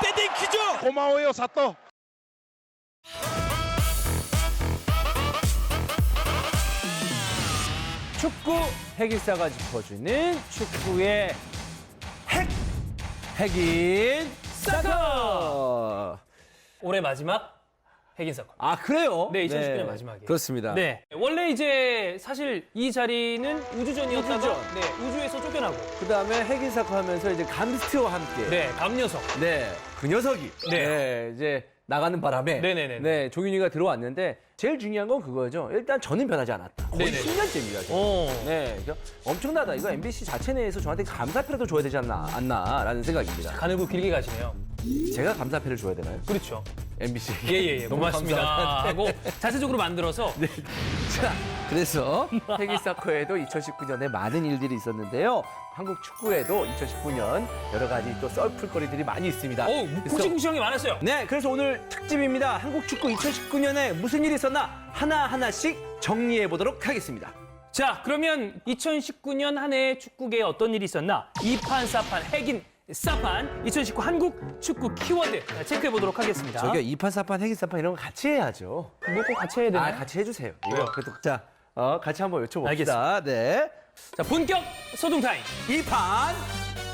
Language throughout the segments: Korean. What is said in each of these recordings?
땡큐죠. 고마워요 사또 축구 핵일사가 짚어주는 축구의 핵 핵인 사커. 올해 마지막 핵인 사건. 아 그래요? 네, 2019년 마지막이에요. 그렇습니다. 네. 원래 이제 사실 이 자리는 우주전이었다가 우주전. 네, 우주에서 쫓겨나고 그 다음에 핵인 사커 하면서 이제 감스트와 함께 네, 감녀석. 네, 그 녀석이 네. 네, 이제 나가는 바람에 네네네네. 네, 종윤이가 들어왔는데 제일 중요한 건 그거죠. 일단 저는 변하지 않았다. 거의 네네. 10년째입니다. 지금. 어. 네, 엄청나다. 이거 MBC 자체 내에서 저한테 감사패라도 줘야 되지 않나, 않나라는 생각입니다. 가늘고 길게 가시네요. 제가 감사패를 줘야 되나요? 그렇죠. MBC. 예, 예, 예. 너무 고맙습니다. 감사합니다. 하고 자체적으로 만들어서 자, 그래서 세계사커에도 2019년에 많은 일들이 있었는데요. 한국 축구에도 2019년 여러 가지 또 썰풀거리들이 많이 있습니다. 어우, 그래서- 묵직묵직한 게 많았어요. 네, 그래서 오늘 특집입니다. 한국 축구 2019년에 무슨 일이 있었나 하나하나씩 정리해 보도록 하겠습니다. 자, 그러면 2019년 한 해 축구계에 어떤 일이 있었나? 이판 사판 핵인 사판 2019 한국 축구 키워드 체크해 보도록 하겠습니다. 저기요, 이판 사판 핵인사판 이런 거 같이 해야죠. 뭐꼭 같이 해야 되나요? 아, 같이 해주세요. 이거 그래도 자, 어, 같이 한번. 알겠습니다. 네. 자, 본격 소동 타임. 이판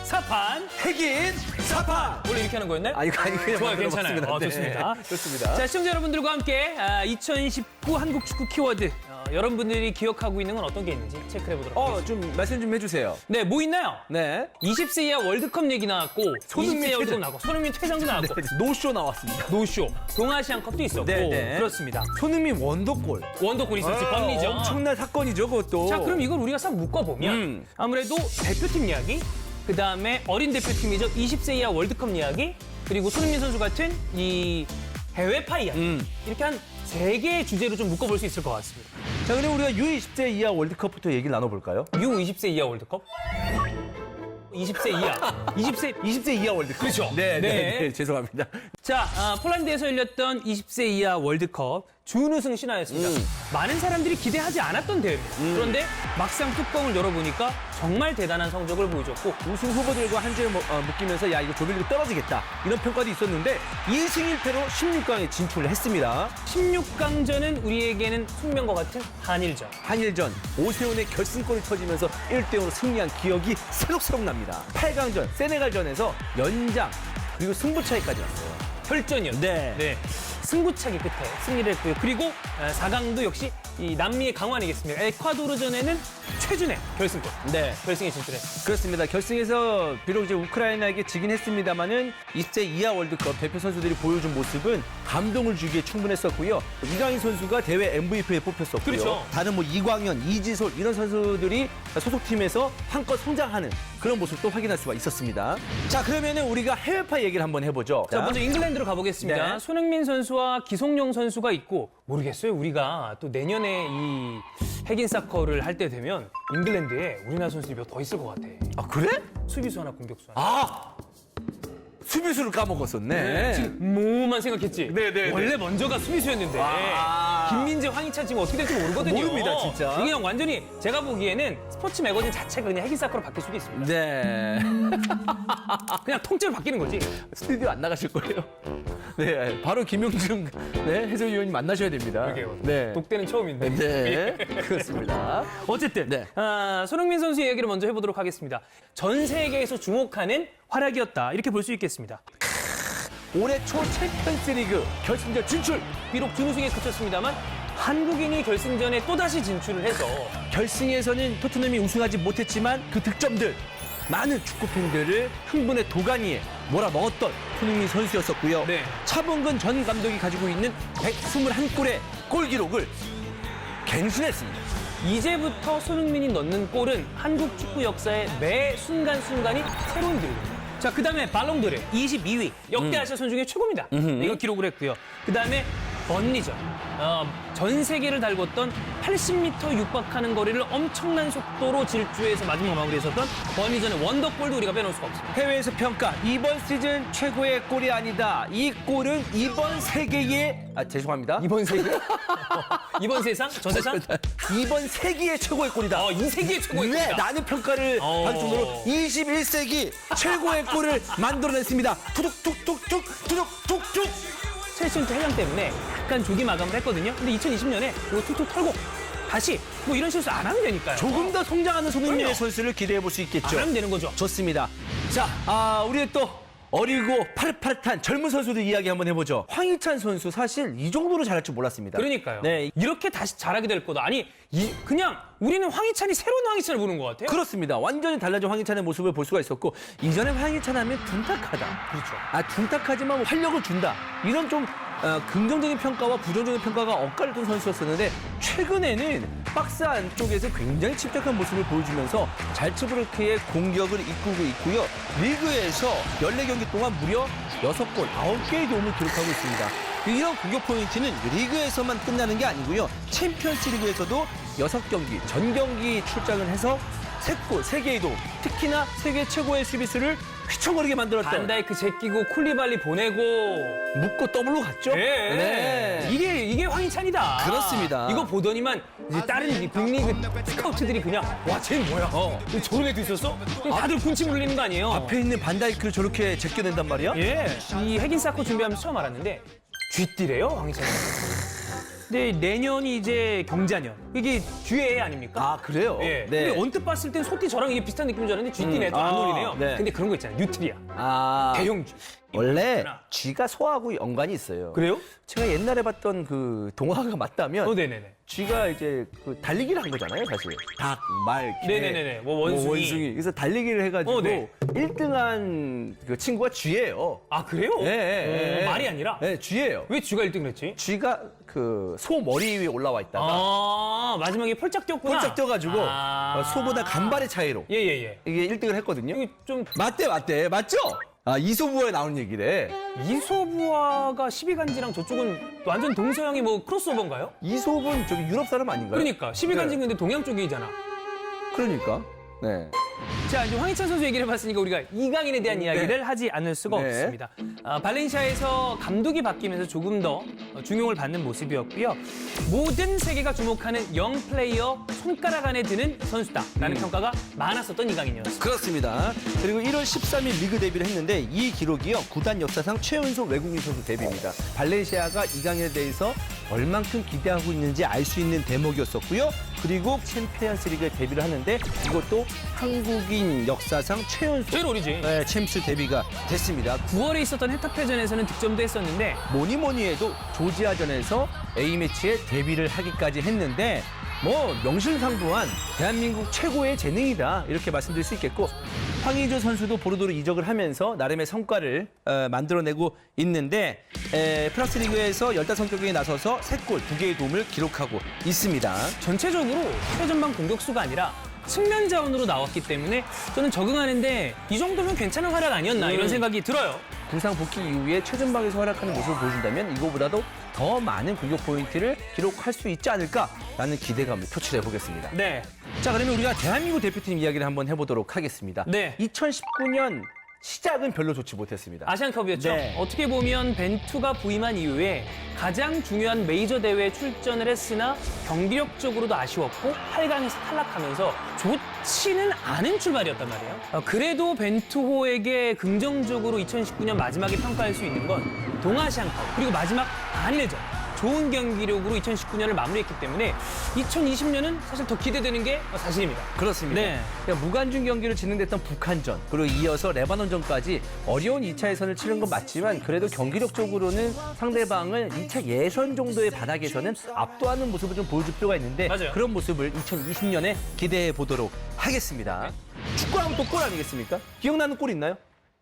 사판. 핵인 사판. 원래 이렇게 하는 거였나요? 아, 이거 아니 그냥 좋아요, 만들어 괜찮아요. 어, 네, 좋습니다. 좋습니다. 자, 시청자 여러분들과 함께 아, 2019 한국 축구 키워드 어, 여러분들이 기억하고 있는 건 어떤 게 있는지 체크해 보도록 어, 하겠습니다. 좀 말씀 좀 해주세요. 네, 뭐 있나요? 네. 20세 이하 월드컵 얘기 나왔고 손흥민 20세 이하 월드컵 퇴장. 나왔고 손흥민 퇴장도 나왔고 노쇼 나왔습니다. 노쇼 동아시안컵도 있었고 네, 네. 그렇습니다. 손흥민 원더골. 원더골 있었지 아, 뻔리죠. 엄청난 사건이죠, 그것도. 자, 그럼 이걸 우리가 싹 묶어보면 음. 아무래도 대표팀 이야기, 그 다음에 어린 대표팀이죠. 20세 이하 월드컵 이야기, 그리고 손흥민 선수 같은 이 해외파 이야기. 음. 이렇게 한 세 개의 주제로 좀 묶어볼 수 있을 것 같습니다. 자, 그럼 우리가 U20세 이하 월드컵부터 얘기를 나눠볼까요? U20세 이하 월드컵? 20세 이하. 20세 20세 이하 월드컵. 그렇죠. 네, 네, 네. 네, 죄송합니다. 자, 아, 폴란드에서 열렸던 20세 이하 월드컵 준우승 신화였습니다. 음. 많은 사람들이 기대하지 않았던 대회입니다. 그런데 막상 뚜껑을 열어보니까 정말 대단한 성적을 보여줬고 우승 후보들과 한 줄에 뭐- 어, 묶이면서 야 이거 조별리그 떨어지겠다 이런 평가도 있었는데 2승 1패로 16강에 진출을 했습니다. 16강전은 우리에게는 숙명과 같은 한일전. 한일전 오세훈의 결승골이 터지면서 1대0으로 승리한 기억이 새록새록 납니다. 8강전 세네갈전에서 연장 그리고 승부차이까지 왔어요. 혈전이었죠. 네. 승부차기 끝에 승리를 했고요. 그리고 4강도 역시 이 남미의 강호 아니겠습니까? 에콰도르전에는 최준의 결승골. 네. 결승에 진출했습니다. 그렇습니다. 결승에서 비록 이제 우크라이나에게 지긴 했습니다만은 20세 이하 월드컵 대표 선수들이 보여준 모습은 감동을 주기에 충분했었고요. 이강인 선수가 대회 MVP에 뽑혔었고요. 그렇죠. 다른 뭐 이광현, 이지솔 이런 선수들이 소속팀에서 한껏 성장하는 그런 모습도 확인할 수가 있었습니다. 자, 그러면은 우리가 해외파 얘기를 한번 해보죠. 자, 먼저 잉글랜드로 가보겠습니다. 네. 손흥민 선수와 기성용 선수가 있고 모르겠어요. 우리가 또 내년에 이 핵인 사커를 할 때 되면 잉글랜드에 우리나라 선수들이 몇 더 있을 것 같아. 아, 그래? 수비수 하나, 공격수 하나. 아! 수비수를 까먹었었네. 지금 뭐만 생각했지. 네, 네, 원래 먼저가 수비수였는데 아. 김민재, 황희찬 지금 어떻게 될지 모르거든요. 모릅니다, 진짜. 이게 그냥 완전히 제가 보기에는 스포츠 매거진 자체가 그냥 핵인 사커로 바뀔 수도 있습니다. 네. 그냥 통째로 바뀌는 거지. 스튜디오 안 나가실 거예요. 네, 바로 김용중 네, 해설위원님 만나셔야 됩니다. 네. 독대는 처음인데. 네, 그렇습니다. 어쨌든 네. 아, 손흥민 선수 이야기를 먼저 해보도록 하겠습니다. 전 세계에서 주목하는 활약이었다 이렇게 볼 수 있겠습니다. 올해 초 챔피언스 리그 결승전 진출. 비록 준우승에 그쳤습니다만 한국인이 결승전에 또다시 진출을 해서 결승에서는 토트넘이 우승하지 못했지만 그 득점들 많은 축구 팬들을 흥분의 도가니에 몰아넣었던 손흥민 선수였었고요. 네. 차범근 전 감독이 가지고 있는 121골의 골 기록을 갱신했습니다. 이제부터 손흥민이 넣는 골은 한국 축구 역사의 매 순간순간이 새로운 기록입니다. 자, 그 다음에 발롱도르 22위. 역대 아시아 선 중에 최고입니다. 이거 기록을 했고요. 그 다음에 번리전. 어, 전 세계를 달궜던 80m 육박하는 거리를 엄청난 속도로 질주해서 마지막 마무리했었던 번리전의 원더골도 우리가 빼놓을 수가 없습니다. 해외에서 평가 이번 시즌 최고의 골이 아니다. 이 골은 이번 세계의 아 죄송합니다. 이번 세계? 이번 세상? 전 세상? 이번 세기의 최고의 골이다. 어, 이 세계의 최고의 네, 골이다. 나는 평가를 어. 할 정도로 21세기 최고의 골을 만들어냈습니다. 투둑툭툭툭 투둑툭툭. 또 해당 때문에 약간 조기 마감을 했거든요. 근데 2020년에 이거 툭툭 털고 다시 뭐 이런 실수 안 하면 되니까요. 조금 더 성장하는 손흥민의 그럼요. 선수를 기대해 볼수안 있겠죠. 하면 되는 거죠. 좋습니다. 자, 아, 우리 또 어리고 파릇파릇한 젊은 선수들 이야기 한번 해보죠. 황희찬 선수 사실 이 정도로 잘할 줄 몰랐습니다. 그러니까요. 네, 이렇게 다시 잘하게 될 거다. 아니, 이- 그냥 우리는 황희찬이 새로운 황희찬을 보는 것 같아요. 그렇습니다. 완전히 달라진 황희찬의 모습을 볼 수가 있었고 이전에 황희찬 하면 둔탁하다. 그렇죠. 아 둔탁하지만 뭐 활력을 준다. 이런 좀 어, 긍정적인 평가와 부정적인 평가가 엇갈렸던 선수였었는데 최근에는 박스 안쪽에서 굉장히 침착한 모습을 보여주면서 잘츠부르크의 공격을 이끌고 있고요. 리그에서 14경기 동안 무려 6골, 9개의 도움을 기록하고 있습니다. 이런 공격 포인트는 리그에서만 끝나는 게 아니고요. 챔피언스 리그에서도 6경기, 전 경기 출장을 해서 3골, 3개의 도움, 특히나 세계 최고의 수비수를 휘청거리게 만들었던 반다이크 제끼고 쿨리발리 보내고 묶고 더블로 갔죠? 예. 네. 이게 이게 황희찬이다. 그렇습니다. 이거 보더니만 이제 다른 이 빅리그 스카우트들이 그냥 와 쟤는 뭐야? 어. 저런 애도 있었어? 다들 군침 흘리는 거 아니에요? 앞에 있는 반다이크를 저렇게 제껴낸단 말이야? 예. 이 핵인 사코 준비하면서 처음 알았는데 쥐띠래요 황희찬. 근데 내년이 이제 경자년. 이게 쥐애 아닙니까? 아, 그래요? 예. 네. 근데 언뜻 봤을 땐 소띠 저랑 이게 비슷한 느낌인 줄 알았는데 쥐띠네 음. 또안 아, 어울리네요. 네. 근데 그런 거 있잖아요. 뉴트리아. 아. 대형 쥐. 원래 있구나. 쥐가 소하고 연관이 있어요. 그래요? 제가 옛날에 봤던 그 동화가 맞다면 어, 네네네. 쥐가 이제 그 달리기를 한 거잖아요, 사실. 닭, 말, 개, 네네네네. 뭐 원숭이. 그래서 달리기를 해가지고 어, 네. 1등한 그 친구가 쥐예요. 아 그래요? 예, 예, 어, 예. 말이 아니라 네, 쥐예요. 왜 쥐가 1등을 했지? 쥐가 그 소 머리 위에 올라와 있다가 아 마지막에 펄짝 뛰었구나. 폴짝 뛰어가지고 아. 어, 소보다 간발의 차이로 예예예. 이게 1등을 했거든요. 이게 좀 맞대, 맞대. 맞죠? 아, 이소부에 나오는 얘기래. 이소부아가 12간지랑 저쪽은 완전 동서양이 뭐 크로스오버인가요? 이솝은 저기 유럽 사람 아닌가요? 그러니까 12간지는 네. 근데 동양 쪽이잖아. 그러니까. 네. 자, 이제 황희찬 선수 얘기를 해봤으니까 우리가 이강인에 대한 이야기를 하지 않을 수가 네. 없습니다. 아, 발렌시아에서 감독이 바뀌면서 조금 더 중용을 받는 모습이었고요. 모든 세계가 주목하는 영 플레이어 손가락 안에 드는 선수다라는 음. 평가가 많았었던 이강인이었습니다. 그렇습니다. 그리고 1월 13일 리그 데뷔를 했는데 이 기록이요. 구단 역사상 최연소 외국인 선수 데뷔입니다. 발렌시아가 이강인에 대해서 얼만큼 기대하고 있는지 알 수 있는 대목이었었고요. 그리고 챔피언스 리그에 데뷔를 하는데 이것도 한국인 역사상 최연소 제일 어리지. 네, 챔스 데뷔가 됐습니다. 9월에 있었던 헤타페전에서는 득점도 했었는데 뭐니 뭐니 해도 조지아전에서 A매치에 데뷔를 하기까지 했는데 뭐 명실상부한 대한민국 최고의 재능이다 이렇게 말씀드릴 수 있겠고 황의조 선수도 보르도로 이적을 하면서 나름의 성과를 어, 만들어내고 있는데 에, 프랑스 리그에서 15경기에 나서서 3골, 2개의 도움을 기록하고 있습니다. 전체적으로 최전방 공격수가 아니라 측면 자원으로 나왔기 때문에 저는 적응하는데 이 정도면 괜찮은 활약 아니었나 이런 음. 생각이 들어요. 부상 복귀 이후에 최전방에서 활약하는 모습을 보여준다면 이거보다도 더 많은 공격 포인트를 기록할 수 있지 않을까 라는 기대감을 표출해 보겠습니다. 네. 자, 그러면 우리가 대한민국 대표팀 이야기를 한번 해보도록 하겠습니다. 네. 2019년 시작은 별로 좋지 못했습니다. 아시안컵이었죠. 네. 어떻게 보면 벤투가 부임한 이후에 가장 중요한 메이저 대회에 출전을 했으나 경기력적으로도 아쉬웠고 8강에서 탈락하면서 좋지는 않은 출발이었단 말이에요. 어, 그래도 벤투호에게 긍정적으로 2019년 마지막에 평가할 수 있는 건 동아시안컵 그리고 마지막 한일전 좋은 경기력으로 2019년을 마무리했기 때문에 2020년은 사실 더 기대되는 게 사실입니다. 그렇습니다. 네. 그러니까 무관중 경기로 진행됐던 북한전 그리고 이어서 레바논전까지 어려운 2차 예선을 치른 건 맞지만 그래도 경기력적으로는 상대방을 2차 예선 정도의 바닥에서는 압도하는 모습을 좀 보여줄 필요가 있는데 맞아요. 그런 모습을 2020년에 기대해 보도록 하겠습니다. 축구하면 또 골 아니겠습니까? 기억나는 골 있나요?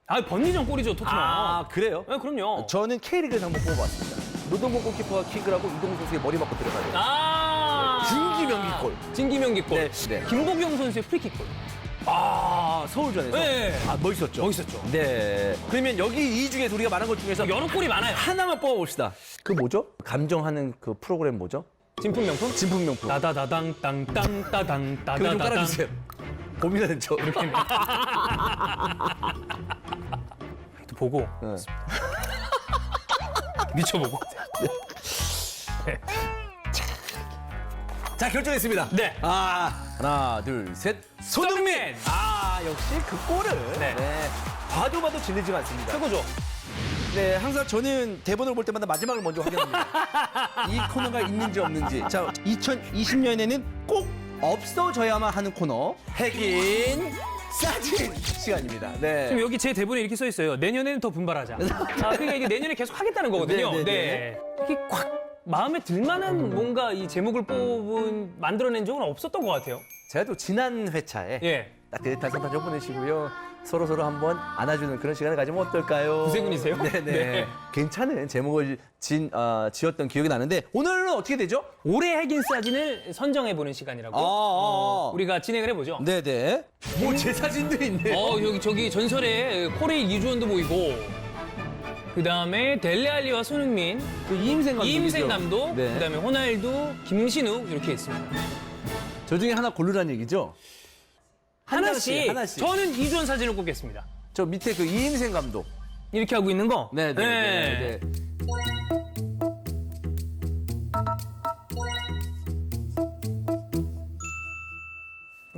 아, 번리전 골이죠, 토트넘. 아 그래요? 네, 그럼요. 저는 K리그에서 한번 뽑아봤습니다. 노동건 골키퍼가 킥을 하고 이동국 선수의 머리 맞고 들어가요. 아. 진기명기 골. 진기명기 골. 네, 네. 김보경 선수의 프리킥 골. 아, 아, 서울전에서? 네. 아, 멋있었죠? 멋있었죠. 네. 그러면 여기 이 중에서 우리가 말한 것 중에서 여러 골이 많아요. 하나만 뽑아봅시다. 그 뭐죠? 감정하는 그 프로그램 뭐죠? 진품 명품? 진품 명품. 따다다당 땅땅 따당 그거 좀 따다다당. 깔아주세요. 고민하는 척. 이렇게. 또 보고 네. 미쳐보고. 자, 결정했습니다. 네. 아, 하나, 둘, 셋. 손흥민. 아, 역시 그 골을. 네. 봐도 봐도 질리지가 않습니다. 최고죠. 네, 항상 저는 대본을 볼 때마다 마지막을 먼저 확인합니다. 이 코너가 있는지 없는지. 자, 2020년에는 꼭 없어져야만 하는 코너. 핵인 사진 시간입니다. 네. 지금 여기 제 대본에 이렇게 써 있어요. 내년에는 더 분발하자. 아, 그러니까 이게 내년에 계속 하겠다는 거거든요. 네, 네, 네. 이게 꽉 마음에 들만한 뭔가 이 제목을 뽑은 만들어낸 적은 없었던 것 같아요. 제가 또 지난 회차에 예. 따뜻한 선탄 좀 보내시고요. 서로 서로 한번 안아주는 그런 시간을 가지면 어떨까요? 구세군이세요? 네네. 네. 괜찮은 제목을 진, 어, 지었던 기억이 나는데 오늘은 어떻게 되죠? 올해 핵인 사진을 선정해 보는 시간이라고 아, 아, 아. 어, 우리가 진행을 해보죠. 네네. 뭐 제 사진도 있네. 어 여기 저기 전설의 코레일 이주원도 보이고 그 다음에 델레 알리와 손흥민, 그 이임생 감독. 이임생 감독, 네. 그 다음에 호날두, 김신욱 이렇게 있습니다. 저 중에 하나 고르라는 얘기죠? 한 하나씩, 하나씩. 저는 이주원 사진을 꼽겠습니다. 저 밑에 그 이임생 감독. 이렇게 하고 있는 거. 네 네. 네. 네.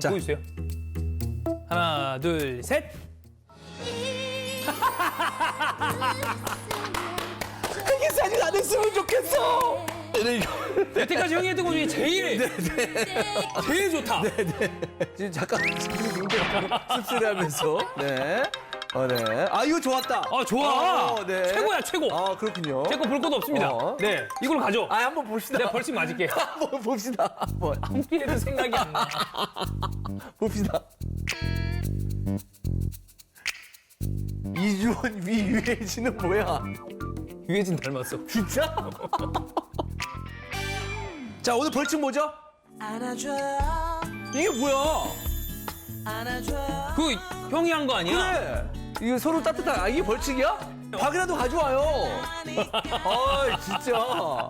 자. 보여주세요. 하나, 둘, 셋. 이게 사진 안 했으면 좋겠어. 네, 이거. 여태까지 형이 했던 것 중에 제일, 제일 좋다. 지금 잠깐 씁쓸해하면서. 네. 어, 네. 아 이거 좋았다. 아, 좋아. 어, 네. 최고야, 최고. 아 그렇군요. 제 거 볼 것도 없습니다. 어. 네, 이걸로 가죠. 아 한번 봅시다. 내가 벌칙 맞을게. 한번 봅시다. 한번 한 피해도 생각이 안 나. 봅시다. 이주원 위 유해진은 뭐야? 유해진 닮았어. 진짜? 자 오늘 벌칙 뭐죠? 안아줘요 이게 뭐야? 안아줘요 그 형이 한 거 아니야? 그래. 이거 서로 따뜻한 아 이게 벌칙이야? 박이라도 가져와요. 아 진짜.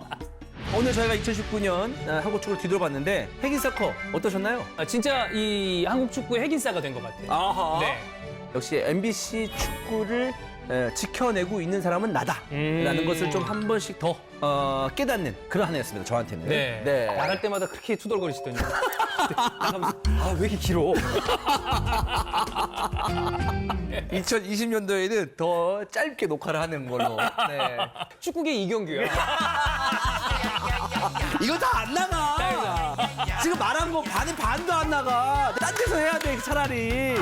오늘 저희가 2019년 한국 축구를 뒤돌아봤는데 핵인사커 어떠셨나요? 아, 진짜 이 한국 축구의 핵인싸가 된 것 같아요. 아하. 네. 역시 MBC 축구를 에, 지켜내고 있는 사람은 나다라는 음. 것을 좀 한 번씩 더 어, 깨닫는 그런 한 해였습니다. 저한테는. 네. 말할 때마다 그렇게 투덜거리시더니. 아, 왜 이렇게 길어? 2020년도에는 더 짧게 녹화를 하는 걸로. 네. 축구계 이경규야. 이거 다 안 나가. 지금 말한 거 반은 반도 안 나가. 딴 데서 해야 돼 차라리.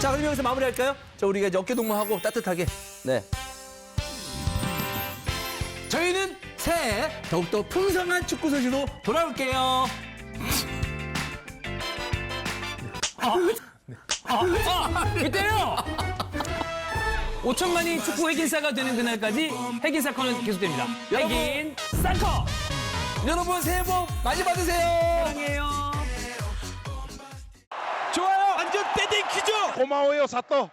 자 그럼 여기서 마무리할까요? 자 우리가 이제 어깨 동무하고 따뜻하게. 네. 저희는 새해 더욱더 풍성한 축구 소식으로 돌아올게요. 아, 왜 때려? 5천만이 축구 핵인싸가 되는 그날까지 핵인싸 커는 계속됩니다. 여러분. 핵인 싸커! 여러분 새해 복 많이 받으세요. 사랑해요. 좋아요. 완전 떼댕 퀴즈. 고마워요, 사또.